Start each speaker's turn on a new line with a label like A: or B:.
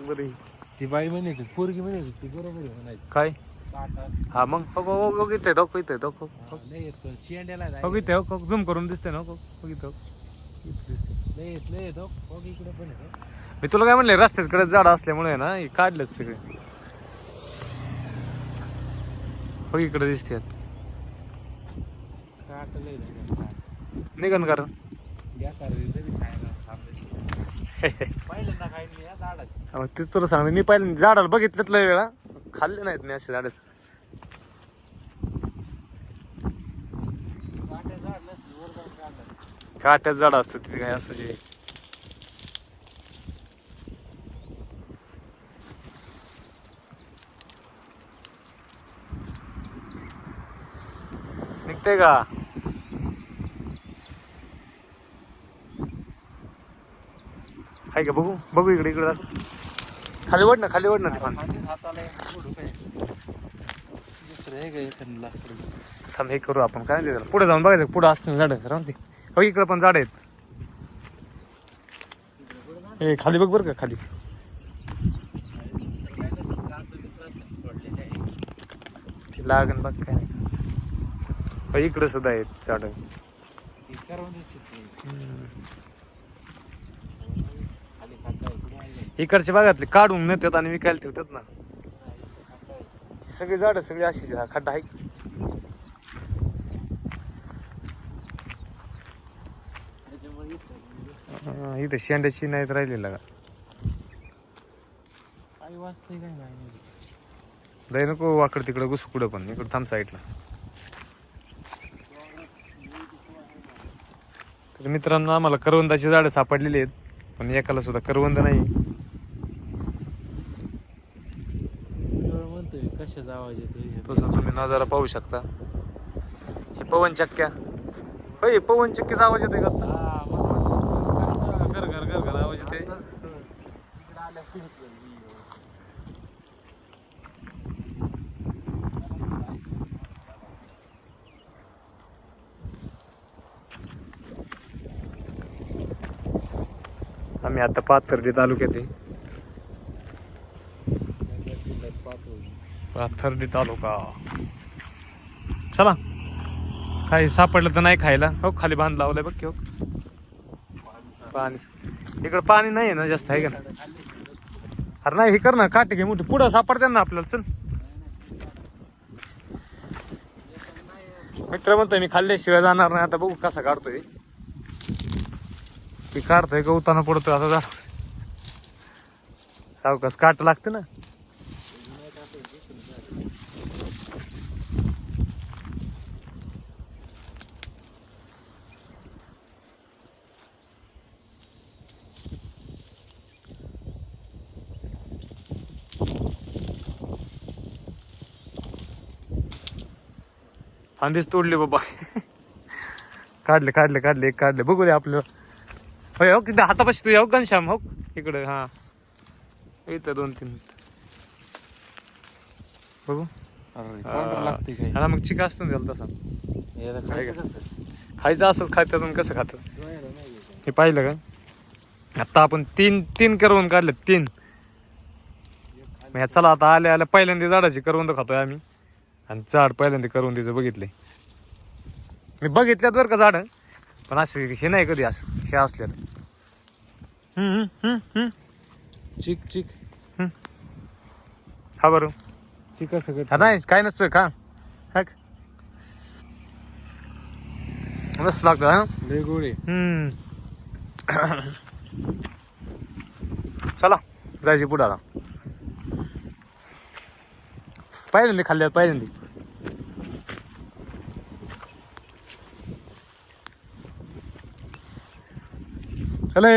A: बघ
B: ती बाई म्हणे होती पोरगी म्हणे होती ती बरोबर आहे म्हणायची.
A: काय?
B: काटा.
A: हा मग? हो हो हो इथे हो इथे हो हो
B: हा, लय येत चिंड्याला
A: हो इथे हो झूम करून दिसते ना हो हो इथं हो. इथं दिसते.
B: लय येत लय येतो बघ इकडे पण आहे
A: मी तुला काय म्हणले रस्त्याकडे झाड असल्यामुळे ना हे काढलेत सगळे. हो इकडे दिसते
B: काटा लय नाही
A: निघन कारण.
B: या तरी खायला थांबले पहिल्यांदा खाईन मी या झाडाची.
A: मग ते तुला सांगतो मी पाहिलं झाडाला बघितलं लय वेळा खाल्ले नाहीत मी असे झाड.
B: काट्या झाड नसली वर जाऊन काढलं
A: काट्यात झाड असतं तिथे काय असं जे. निघते का? हाय का बघू बघू इकडे इकडे. खाली वड ना खाली वड ना ते
B: आहे
A: थांब हे करू आपण. काय त्याला. पुढे जाऊन बघायचं पुढे असते झाड. राहून ते हो इकडे पण झाड आहेत. हे खाली बघ बरं का खाली. लागन बघ काय हो इकडे सुद्धा आहेत झाड. इकडच्या भागातले काढून नेतात आणि विकायला ठेवतात ना. सगळी झाड सगळी अशीच हा खड्डा आहे. इथं शेंड्याची नाहीत राहिलेला का?
B: नाही
A: जाई नको वाकड तिकडं घुसू कुठं पण इकडं थांब साईडला. तर मित्रांनो आम्हाला करवंदाची झाडं सापडलेली आहेत. पण एकाला सुद्धा करवंद नाही
B: कशाचा आवाज येतोय?
A: तसं तुम्ही नजारा पाहू शकता. हे पवन चक्क्या. होय पवन चक्कीचा आवाज येतोय का?
B: हा,
A: घर घर घर घर आवाज येते
B: इकडं आल्या फिरतलं मी.
A: आम्ही आता पाथर्डी तालुक्यात आहे. पाथर्डी तालुका. चला. काही सापडलं तर नाही खायला. हो खाली बांध लावलंय बघ की हो. पाणी. इकडं पाणी नाही आहे ना जास्त आहे का ना अरे नाही हे कर ना काटे घे मोठी. पुढं सापडते ना आपल्याला चल. मित्र म्हणतोय मी खाल्ल्याशिवाय जाणार नाही. आता बघू कसा काढतोय. ते काढतोय गवताना उताना पडतोय आता झाड. सावकाश काट लागते ना. फांदीच तोडले बाबा. काढले काढले काढले एक काढले. बघू दे आपल्याला होय हो किती हातापाशी तू येऊ घनश्याम हो इकडे हा. इथं दोन तीन. बघू. हा मग चिका असतो त्याला तसा.
B: खायचं?
A: खायचं असंच आणि कसं खातात
B: येत.
A: हे पाहिलं का आता आपण तीन तीन करवून काढले तीन. चला आता आल्या आल्या पहिल्यांदा झाडाची करवंद खातोय आम्ही. आणि झाड पहिल्यांदा करून तिचं बघितले. मी बघितल्यात बरं का झाड पण असे हे नाही कधी असं हे असल्यात हम्म, हम्म, हम्म, हम्म.
B: चिक चिक.
A: हा बरं.
B: चिक करतं.
A: नाही काय नसतं का हा का? मस्त लागतं हा.
B: लय गोड आहे.
A: हम्म. चला जायची पुढे आता. पहिल्यांदा खाल्ल्यात पहिल्यांदा चले